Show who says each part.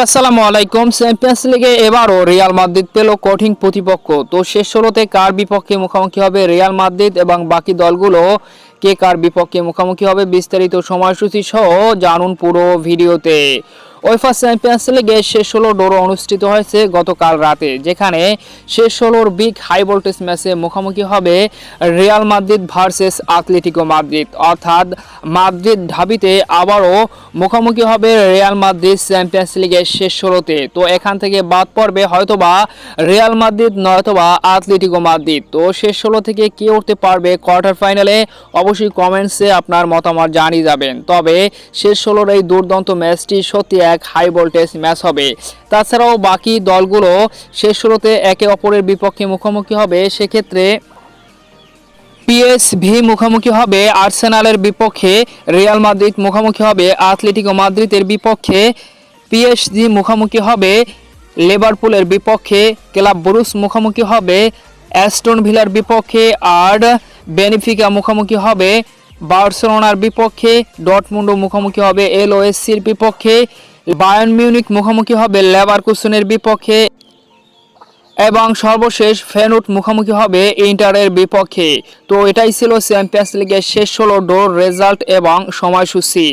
Speaker 1: আসসালামু আলাইকুম। চ্যাম্পিয়ন্স লিগে এবারও রিয়াল মাদ্রিদ পেল কঠিন প্রতিপক্ষ। তো শেষ ষোলোতে কার বিপক্ষে মুখোমুখি হবে রিয়াল মাদ্রিদ এবং বাকি দলগুলো? কে কার বিপক্ষে মুখোমুখি হবে বিস্তারিত সময়সূচি সহ জানুন পুরো ভিডিওতে। ওয়েফা চ্যাম্পিয়ন্স লিগে শেষ ষোলো ডোরো অনুষ্ঠিত হয়েছে গতকাল রাতে, যেখানে শেষ ষোলোর বিগ হাই ভোল্টেজ ম্যাচে মুখোমুখি হবে Real Madrid versus Atletico Madrid. অর্থাৎ মাদ্রিদ ঢাবিতে আবারও মুখোমুখি হবে রিয়াল মাদ্রিদ চ্যাম্পিয়ন্স লিগের শেষ ষোলোতে। তো এখান থেকে বাদ পড়বে হয়তোবা রিয়াল মাদ্রিদ নয়তোবা আতলেটিকো মাদ্রিদ। তো শেষ ষোলো থেকে কে উঠতে পারবে কোয়ার্টার ফাইনালে? অবশ্যই কমেন্টসে আপনার মতামত জানিয়ে যাবেন। তবে শেষ ষোলোর এই দুর্দান্ত ম্যাচটি সত্যি এক হাই ভোল্টেজ ম্যাচ হবে। তাছাড়াও বাকি দলগুলো শেষ ষোলোতে একে অপরের বিপক্ষে মুখোমুখি হবে। সেক্ষেত্রে পিএসভি মুখোমুখি হবে, আর্সেনালের বিপক্ষে রিয়াল মাদ্রিদ মুখোমুখি হবে আথলেটিকো মাদ্রিদের বিপক্ষে পিএসজি মুখোমুখি হবে, লিভারপুলের বিপক্ষে ক্লাব ব্রুস মুখোমুখি হবে, অ্যাস্টন ভিলার বিপক্ষে আর বেনিফিকা মুখোমুখি হবে বার্সেলোনার বিপক্ষে ডটমুন্ডো মুখোমুখি হবে এলওএসসির বিপক্ষে বায়ন মিউনিক মুখোমুখি হবে লেভারকুসনের বিপক্ষে এবং সর্বশেষ ফেনুট মুখোমুখি হবে ইন্টারের বিপক্ষে। তো এটাই ছিল চ্যাম্পিয়ন্স লিগের শেষ ষোলো ডোর রেজাল্ট এবং সময়সূচি।